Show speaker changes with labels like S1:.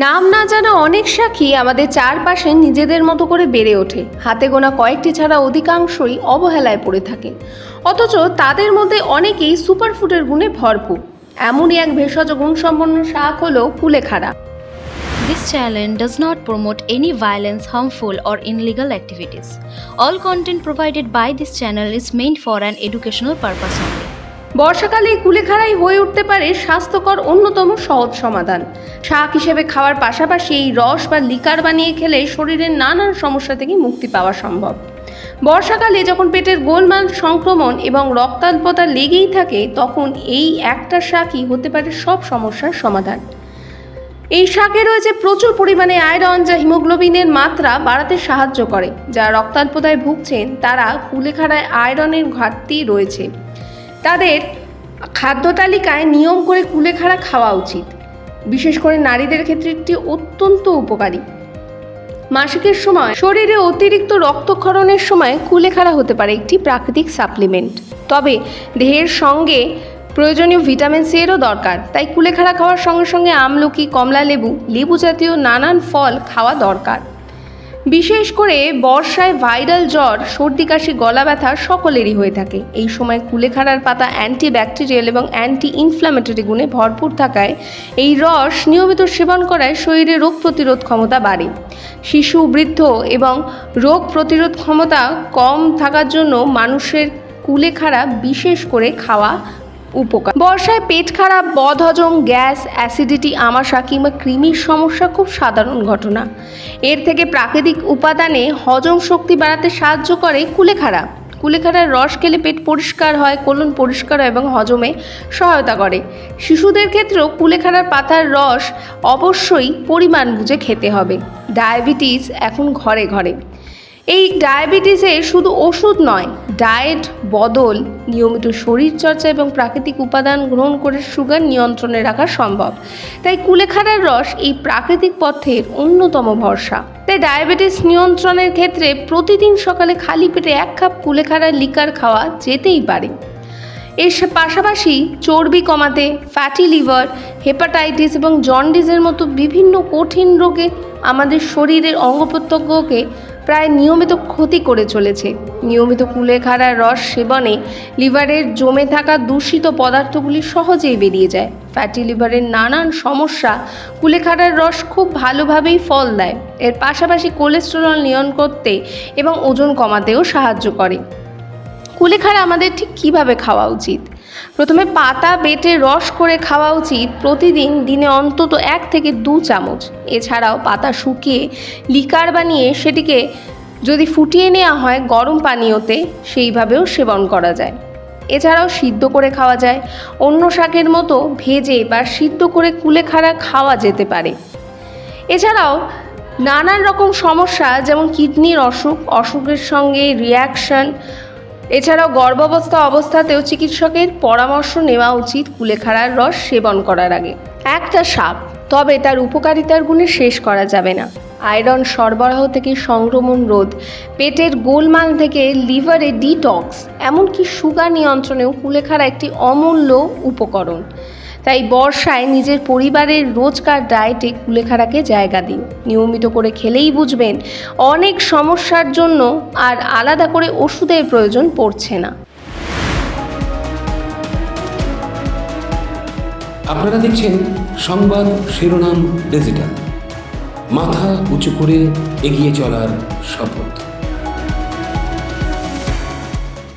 S1: নাম না জানা অনেক সাক্ষী আমাদের চারপাশে নিজেদের মতো করে বেড়ে ওঠে হাতে গোনা কয়েকটি ছাড়া অধিকাংশই অবহেলায় পড়ে থাকে অথচ তাদের মধ্যে অনেকেই সুপারফুডের গুণে ভরপুর এমনই এক ভেষজ গুণসম্পন্ন শাক হলো কুলেখাড়া
S2: This channel does not promote any violence, harmful, or illegal activities. All content provided by this channel is meant for an educational purpose only.
S1: বর্ষাকালে কুলেখাড়াই হয়ে উঠতে পারে স্বাস্থ্যকর অন্যতম সহজ সমাধান। শাক হিসেবে খাওয়ার পাশাপাশি এই রস বা লিকার বানিয়ে খেলে শরীরের নানান সমস্যা থেকে মুক্তি পাওয়া সম্ভব। বর্ষাকালে যখন পেটের গোলমাল সংক্রমণ এবং রক্তাল্পতা লেগেই থাকে, তখন এই একটা শাকই হতে পারে সব সমস্যার সমাধান। এই শাকে রয়েছে প্রচুর পরিমাণে আয়রন যা হিমোগ্লোবিনের মাত্রা বাড়াতে সাহায্য করে, যা রক্তাল্পতায় ভুগছেন তারা কুলেখাড়ায় আয়রনের ঘাটতি রয়েছে। তাদের খাদ্য তালিকায় নিয়ম করে কুলেখাড়া খাওয়া উচিত। বিশেষ করে নারীদের ক্ষেত্রে এটি অত্যন্ত উপকারী। মাসিকের সময় শরীরে অতিরিক্ত রক্তক্ষরণের সময় কুলেখাড়া হতে পারে একটি প্রাকৃতিক সাপ্লিমেন্ট। তবে দেহের সঙ্গে প্রয়োজনীয় ভিটামিন সি এরও দরকার, তাই কুলেখাড়া খাওয়ার সঙ্গে সঙ্গে আমলকি কমলা লেবু লেবু জাতীয় নানান ফল খাওয়া দরকার। বিশেষ করে বর্ষায় ভাইরাল জ্বর, সর্দি, কাশি, গলা ব্যথা সকলেরই হয়ে থাকে। এই সময় কুলেখাড়ার পাতা অ্যান্টি ব্যাকটেরিয়াল এবং অ্যান্টি ইনফ্ল্যামেটরি গুণে ভরপুর থাকায় এই রস নিয়মিত সেবন করায় শরীরে রোগ প্রতিরোধ ক্ষমতা বাড়ে। শিশু, বৃদ্ধ এবং রোগ প্রতিরোধ ক্ষমতা কম থাকার জন্য মানুষের কুলেখাড়া বিশেষ করে খাওয়া উপকার। বর্ষায় পেট খারাপ বদহজম গ্যাস, অ্যাসিডিটি, আমাশা কিংবা কৃমির সমস্যা খুব সাধারণ ঘটনা। এর থেকে প্রাকৃতিক উপাদানে হজম শক্তি বাড়াতে সাহায্য করে কুলেখাড়া। কুলেখাড়ার রস খেলে পেট পরিষ্কার হয়, কোলন পরিষ্কার হয় এবং হজমে সহায়তা করে। শিশুদের ক্ষেত্রেও কুলেখাড়ার পাতার রস অবশ্যই পরিমাণ বুঝে খেতে হবে। ডায়াবেটিস এখন ঘরে ঘরে। এই ডায়াবেটিসে শুধু ওষুধ নয় ডায়েট, বদল, নিয়মিত শরীরচর্চা এবং প্রাকৃতিক উপাদান গ্রহণ করে সুগার নিয়ন্ত্রণে রাখা সম্ভব। তাই কুলেখাড়ার রস এই প্রাকৃতিক পথের অন্যতম ভরসা। তাই ডায়াবেটিস নিয়ন্ত্রণের ক্ষেত্রে প্রতিদিন সকালে খালি পেটে এক কাপ কুলেখাড়ার লিকার খাওয়া যেতেই পারে। এর পাশাপাশি চর্বি কমাতে ফ্যাটি লিভার হেপাটাইটিস এবং জন্ডিসের মতো বিভিন্ন কঠিন রোগে আমাদের শরীরের অঙ্গ প্রত্যঙ্গকে প্রায় নিয়মিত ক্ষতি করে চলেছে। নিয়মিত কুলেখাড়ার রস সেবনে লিভারের জমে থাকা দূষিত পদার্থগুলি সহজেই বেরিয়ে যায়। ফ্যাটি লিভারের নানান সমস্যা কুলেখাড়ার রস খুব ভালোভাবেই ফল দেয়। এর পাশাপাশি কোলেস্টেরল নিয়ন্ত্রণ করতে এবং ওজন কমাতেও সাহায্য করে। কুলেখাড়া আমাদের ঠিক কীভাবে খাওয়া উচিত? প্রথমে পাতা বেটে রস করে খাওয়া উচিত প্রতিদিন দিনে অন্তত এক থেকে দু চামচ। এছাড়াও পাতা শুকিয়ে লিকার বানিয়ে সেটিকে যদি ফুটিয়ে নেওয়া হয় গরম পানীয়তে, সেইভাবেও সেবন করা যায়। এছাড়াও সিদ্ধ করে খাওয়া যায়। অন্য শাকের মতো ভেজে বা সিদ্ধ করে কুলেখাড়া খাওয়া যেতে পারে। এছাড়াও নানান রকম সমস্যা যেমন কিডনির অসুখ, অসুখের সঙ্গে রিয়াকশন এছাড়াও গর্ভাবস্থা অবস্থাতেও চিকিৎসকের পরামর্শ নেওয়া উচিত কুলেখাড়ার রস সেবন করার আগে। একটা সাপ, তবে তার উপকারিতার গুণে শেষ করা যাবে না। আয়রন সরবরাহ থেকে সংক্রমণ রোধ, পেটের গোলমাল থেকে লিভারে ডিটক্স, এমনকি সুগার নিয়ন্ত্রণেও কুলেখাড়া একটি অমূল্য উপকরণ। তাই বর্ষায় নিজের পরিবারের রোজকার ডায়েটে কুলেখাড়াকে জায়গা দিন। নিয়মিত করে খেলেই বুঝবেন, অনেক সমস্যার জন্য আর আলাদা করে ওষুধের প্রয়োজন পড়ছে না।
S3: আপনারা দেখছেন সংবাদ শিরোনাম ডিজিটাল। মাথা উঁচু করে এগিয়ে চলার শপথ।